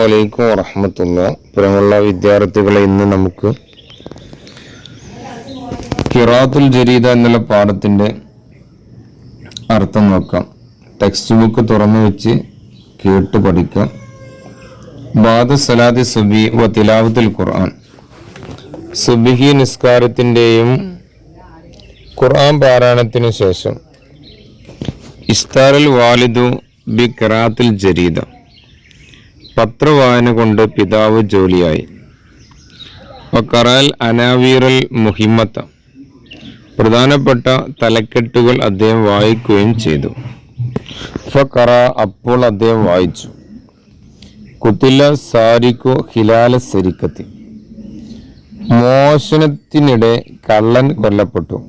വലൈക്കും വറഹമത്തുള്ള. പ്രിയമുള്ള വിദ്യാർത്ഥികളെ ഇന്ന് നമുക്ക് കിറാത്തുൽ ജരീദ എന്നുള്ള പാഠത്തിന്റെ അർത്ഥം നോക്കാം. ടെക്സ്റ്റ് ബുക്ക് തുറന്നു വെച്ച് കേട്ട് പഠിക്കാം. ബാദ സലാദി സുബി വ തിലാവത്തുൽ ഖുർആൻ. സുബിഹി നിസ്കാരത്തിന്റെയും ഖുർആൻ പാരായണത്തിനു ശേഷം ഇസ്താറുൽ വാലിദു ബി കിറാത്തുൽ ജരീദ. പത്രവായന കൊണ്ട് പിതാവ് ജോലിയായി. വക്കറാൽ അനാവീറൽ മുഹിമ്മത്ത. പ്രധാനപ്പെട്ട തലക്കെട്ടുകൾ അദ്ദേഹം വായിക്കുകയും ചെയ്തു. ഫക്കറ അപ്പോൾ അദ്ദേഹം വായിച്ചു. കുത്തില സാരിക്കു ഹിലാല സരിക്കത്തി. മോഷണത്തിനിടെ കള്ളൻ കൊല്ലപ്പെട്ടു.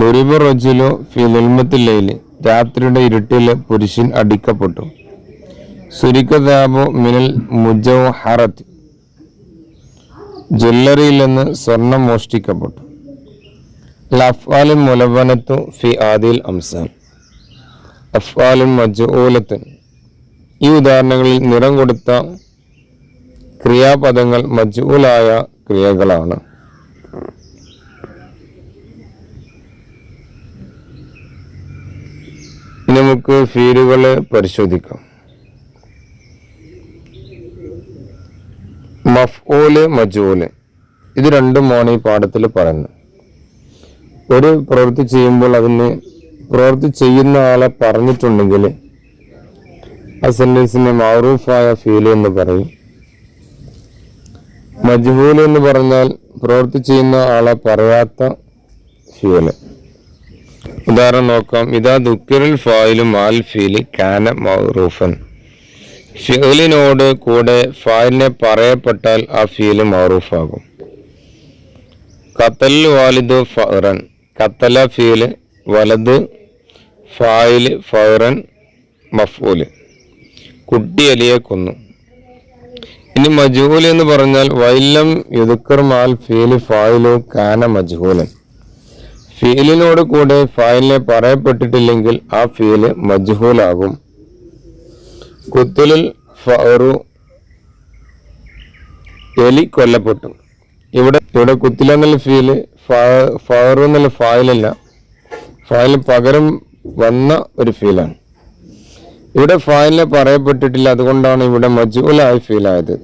ലൊരിബ റജുലു ഫിലുൽമത്തില്ലയിൽ രാത്രിയുടെ ഇരുട്ടിൽ പുരുഷൻ അടിക്കപ്പെട്ടു. മിനൽ മുജൗഹറത്ത്. ജ്വല്ലറിയിൽ നിന്ന് സ്വർണം മോഷ്ടിക്കപ്പെട്ടു. ലഫ്വാലിൻ മുലവനത്തു ഫി ആദിൽ അംസാൻ. അഫ്വാലിൻ മജൂലത്ത് ഈ ഉദാഹരണങ്ങളിൽ നിറം കൊടുത്ത ക്രിയാപദങ്ങൾ മജൂലായ ക്രിയകളാണ്. നമുക്ക് ഫീലുകൾ പരിശോധിക്കാം. മഫ്ഊൽ മജൂൽ. ഇത് രണ്ടുമാണ് ഈ പാഠത്തിൽ പറയുന്നത് ഒരു പ്രവൃത്തി ചെയ്യുമ്പോൾ അതിന് പ്രവൃത്തി ചെയ്യുന്ന ആളെ പറഞ്ഞിട്ടുണ്ടെങ്കിൽ ആ സെന്റൻസിനെ മാറൂഫായ ഫീൽ എന്ന് പറയും. മജ്ബൂൽ എന്ന് പറഞ്ഞാൽ പ്രവൃത്തി ചെയ്യുന്ന ആളെ പറയാത്ത ഫീൽ ഉദാഹരണം നോക്കാം. ഇതാ ദുഃഖിൽ ഫായിലും ആൽ ഫീൽ കാന മൗറൂഫൻ. ഫിയലിനോട് കൂടെ ഫാലിനെ പറയപ്പെട്ടാൽ ആ ഫീൽ മാറൂഫാകും. കത്തൽ വാലിദ് ഫറൻ. കത്തല ഫീൽ വലത് ഫായിൽ ഫറൻ മഫൂൽ. കുട്ടി അലിയെ കൊന്നു. ഇനി മജ്ഹൂൽ എന്ന് പറഞ്ഞാൽ വൈലം യുദുക്കർ മാൽ ഫീൽ ഫായിലു കാന മജ്ഹൂലൻ. ഫീലിനോട് കൂടെ ഫായിലിനെ പറയപ്പെട്ടിട്ടില്ലെങ്കിൽ ആ ഫീൽ മജ്ഹൂലാകും. കുത്തുലിൽ ഫറു എലി കൊല്ലപ്പെട്ടു. ഇവിടെ ഇവിടെ കുത്തില എന്നുള്ള ഫീൽ ഫറു എന്നുള്ള ഫായിലല്ല. ഫായിൽ പകരം വന്ന ഒരു ഫീലാണ്. ഇവിടെ ഫായിലിനെ പറയപ്പെട്ടിട്ടില്ല. അതുകൊണ്ടാണ് ഇവിടെ മജൂലായി ഫീലായത്.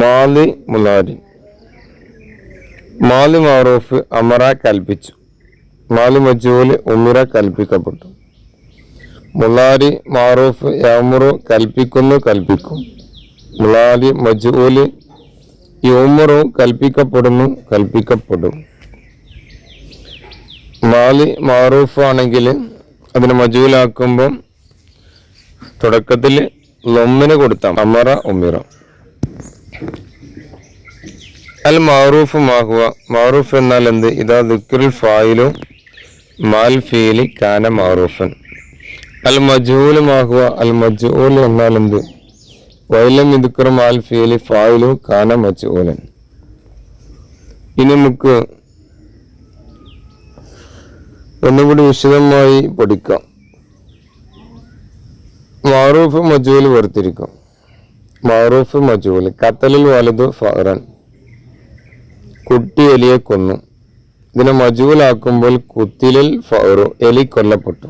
മാലി മുലാരി. മാലി മാറൂഫ് അമറ കൽപ്പിച്ചു. മാലി മജൂൽ ഉമിറ കൽപ്പിക്കപ്പെട്ടു. മുലാരി മാറൂഫ് യാമുറു കൽപ്പിക്കുന്നു കൽപ്പിക്കും. മുലാരി മജൂൽ യുമറു കൽപ്പിക്കപ്പെടുന്നു കൽപ്പിക്കപ്പെടും. മാലി മാറൂഫ് ആണെങ്കിൽ അതിന് മജൂലാക്കുമ്പം തുടക്കത്തിൽ ലൊമ്മിന് കൊടുത്താം അമറ ഉമിറ. അൽ മാറൂഫ് മാഹുവ മാറൂഫ് എന്നാൽ എന്ത്? ഇതാ ദുക്കുൽ ഫായിലു മാൽ ഫീലി കാന മാറൂഫൻ. അൽ മജൂലുമാകുക അൽ മജൂൽ എന്നാൽ എന്ത് വൈലം ഇതുക്കറും ആൽ ഫീലി ഫായിലു കാന മജൂലൻ. ഇനി നമുക്ക് ഒന്നുകൂടി വിശദമായി പഠിക്കാം. മാറൂഫ് മജൂൽ വേർതിരിക്കാം. മാറൂഫ് മജൂൽ കത്തലിൽ വലുത് ഫറൻ കുട്ടി എലിയെ കൊന്നു. ഇതിനെ മജൂലാക്കുമ്പോൾ കുത്തിലിൽ ഫറു എലി കൊല്ലപ്പെട്ടു.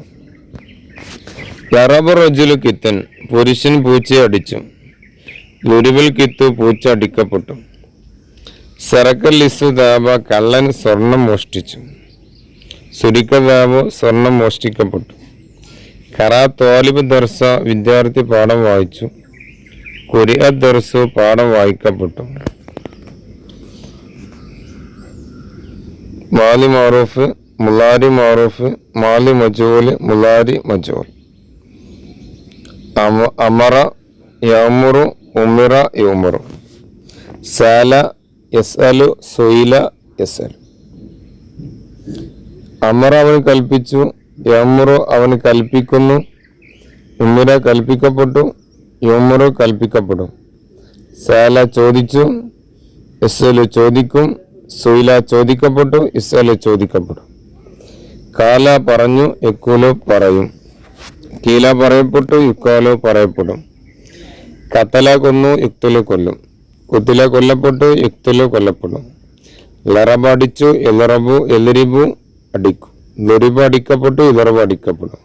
യറബ് റജുലു കിത്തൻ പുരുഷൻ പൂച്ചയെ അടിച്ചു. ലുരുവിൽ കിത്തു പൂച്ച അടിക്കപ്പെട്ടു. സെറക്കൽ ലിസു ദാബ കള്ളൻ സ്വർണം മോഷ്ടിച്ചു. സുരിക്കദാബ് സ്വർണം മോഷ്ടിക്കപ്പെട്ടു. കറാ തോലിബ് ദർസ വിദ്യാർത്ഥി പാഠം വായിച്ചു. കുരിയ ദർസു പാഠം വായിക്കപ്പെട്ടു. മാലി മാറൂഫ് മുലാരി മാറൂഫ് മാലി മജൂൽ മുലാരി മജൂൽ. അമറ യമുറു ഉമിറ യുമുറു സാല എസ് അലു സുയില യസ്അലു അമറ അവന് കൽപ്പിച്ചു യമുറു അവന് കൽപ്പിക്കുന്നു ഉമിറ കൽപ്പിക്കപ്പെട്ടു യുമുറു കൽപ്പിക്കപ്പെടും. സാല ചോദിച്ചു യസ്അലു ചോദിക്കും സുയില ചോദിക്കപ്പെട്ടു ഇസ്അലു ചോദിക്കപ്പെടും. കാല പറഞ്ഞു എക്കുലു പറയും. കീല പറയപ്പെട്ടു യുക്കാലോ പറയപ്പെടും. കത്തല കൊന്നു യുക്തിൽ കൊല്ലും. കുത്തില കൊല്ലപ്പെട്ടു യുക്തിൽ കൊല്ലപ്പെടും. ലറബ് അടിച്ചു എലറബു എലിരിബു അടിക്കും. ദുരിബ് അടിക്കപ്പെട്ടു ഇതറബ് അടിക്കപ്പെടും.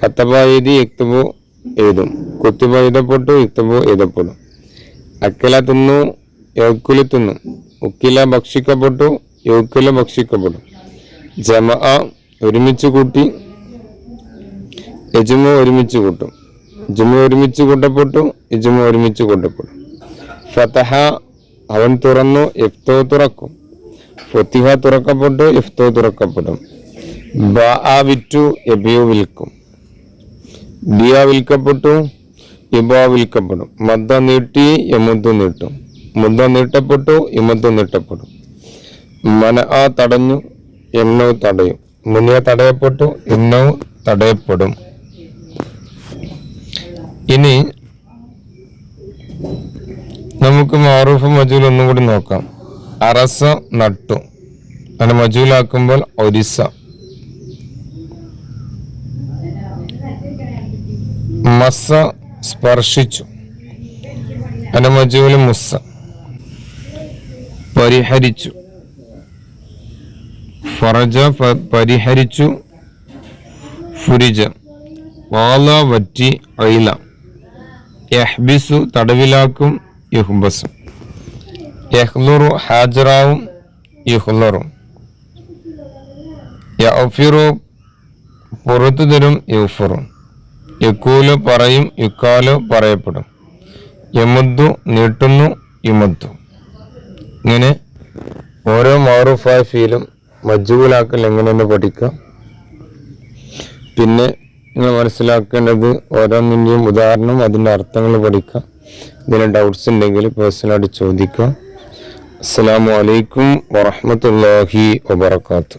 കത്തബ എഴുതി യുക്തബു എഴുതും. കുത്തുബ എഴുതപ്പെട്ടു യുക്തബു എഴുതപ്പെടും. അക്കില തിന്നു യൗക്കുലു തിന്നു. ഉക്കില ഭക്ഷിക്കപ്പെട്ടു യൗക്കുല ഭക്ഷിക്കപ്പെടും. ജമ ഒരുമിച്ച് കൂട്ടി യജുമ ഒരുമിച്ച് കൂട്ടും. ജുമ ഒരുമിച്ച് കൂട്ടപ്പെട്ടു യജുമ ഒരുമിച്ച് കൂട്ടപ്പെടും ഫതഹ അവൻ തുറന്നു ഇഫ്തോ തുറക്കും. ഫത്തിഹ തുറക്കപ്പെട്ടു ഇഫ്തോ തുറക്കപ്പെടും. ബ ആ വിറ്റു എബിയു വിൽക്കും. ബിയ വിൽക്കപ്പെട്ടു ഇബ വിൽക്കപ്പെടും. മദ്ദ നീട്ടി യമുദ്ദു നീട്ടും. മുദ്ദ നീട്ടപ്പെട്ടു ഇമദ്ദു നീട്ടപ്പെടും. മന ആ തടഞ്ഞു എണ്ണവും തടയും. മുനിയ തടയപ്പെട്ടു എണ്ണോ തടയപ്പെടും. ഇനി നമുക്ക് മാറൂഫ് മജൂൽ ഒന്നും കൂടി നോക്കാം. അറസ നട്ടു. അങ്ങനെ മജൂലാക്കുമ്പോൾ ഒരിസ. മസ സ്പർശിച്ചു. അങ്ങനെ മജൂൽ മുസ പരിഹരിച്ചു. ഫറജ പരിഹരിച്ചു. ഫുരിജ. വാല വറ്റി ഐല യഹ്ബിസു തടവിലാക്കും യുഹുബസും. യഹ്ലുറു ഹാജറാവും യുഹ്ലറും യഫിറു പുറത്തു തരും യുഫറും. യുക്കൂലു പറയും യുക്കാലു പറയപ്പെടും. യമുദ്ദു നീട്ടുന്നു യുമദ്ദു. ഇങ്ങനെ ഓരോ മാറുഫായ ഫീലും മജ്ജൂലാക്കൽ എങ്ങനെയെന്ന് പഠിക്കാം. പിന്നെ നിങ്ങൾ മനസ്സിലാക്കേണ്ടത് ഓരോന്നിന്റെയും ഉദാഹരണം അതിന്റെ അർത്ഥങ്ങൾ പഠിക്കാം ഇതിന് ഡൗട്ട്സ് ഉണ്ടെങ്കിൽ പേഴ്സണലായിട്ട് ചോദിക്കാം അസ്സാം വലൈക്കും വറഹമത്തല്ലാഹി വബർക്കാത്തു